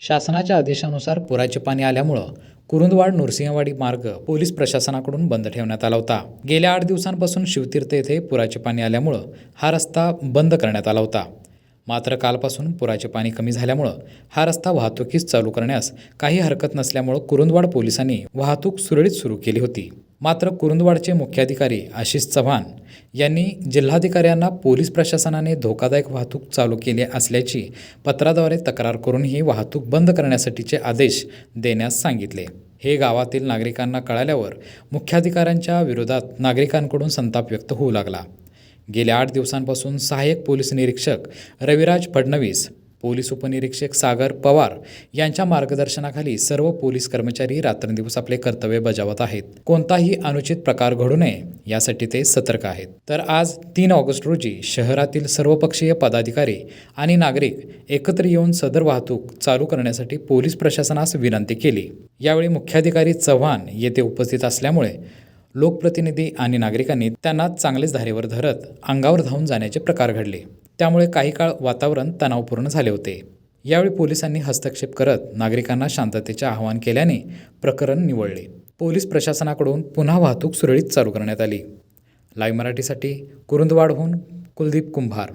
शासनाच्या आदेशानुसार पुराचे पाणी आल्यामुळं कुरुंदवाड नृसिंहवाडी मार्ग पोलीस प्रशासनाकडून बंद ठेवण्यात आला होता. गेल्या आठ दिवसांपासून शिवतीर्थ येथे पुराचे पाणी आल्यामुळं हा रस्ता बंद करण्यात आला होता. मात्र कालपासून पुराचे पाणी कमी झाल्यामुळं हा रस्ता वाहतुकीस चालू करण्यास काही हरकत नसल्यामुळं कुरुंदवाड पोलिसांनी वाहतूक सुरळीत सुरू केली होती. मात्र कुरुंदवाडचे मुख्याधिकारी आशिष चव्हाण यांनी जिल्हाधिकाऱ्यांना पोलीस प्रशासनाने धोकादायक वाहतूक चालू केली असल्याची पत्राद्वारे तक्रार करून ही वाहतूक बंद करण्यासाठीचे आदेश देण्यास सांगितले. हे गावातील नागरिकांना कळाल्यावर मुख्याधिकाऱ्यांच्या विरोधात नागरिकांकडून संताप व्यक्त होऊ लागला. गेल्या आठ दिवसांपासून सहाय्यक पोलीस निरीक्षक रविराज फडणवीस पोलीस उपनिरीक्षक सागर पवार यांच्या मार्गदर्शनाखाली सर्व पोलीस कर्मचारी रात्रंदिवस आपले कर्तव्य बजावत आहेत. कोणताही अनुचित प्रकार घडू नये यासाठी ते सतर्क आहेत. तर आज तीन ऑगस्ट रोजी शहरातील सर्वपक्षीय पदाधिकारी आणि नागरिक एकत्र येऊन सदर वाहतूक चालू करण्यासाठी पोलीस प्रशासनास विनंती केली. यावेळी मुख्याधिकारी चव्हाण येथे उपस्थित असल्यामुळे लोकप्रतिनिधी आणि नागरिकांनी त्यांना चांगलेच धारेवर धरत अंगावर धावून जाण्याचे प्रकार घडले. त्यामुळे काही काळ वातावरण तणावपूर्ण झाले होते. यावेळी पोलिसांनी हस्तक्षेप करत नागरिकांना शांततेचे आवाहन केल्याने प्रकरण निवळले. पोलीस प्रशासनाकडून पुन्हा वाहतूक सुरळीत चालू करण्यात आली. लाईव्ह मराठीसाठी कुरुंदवाडहून कुलदीप कुंभार.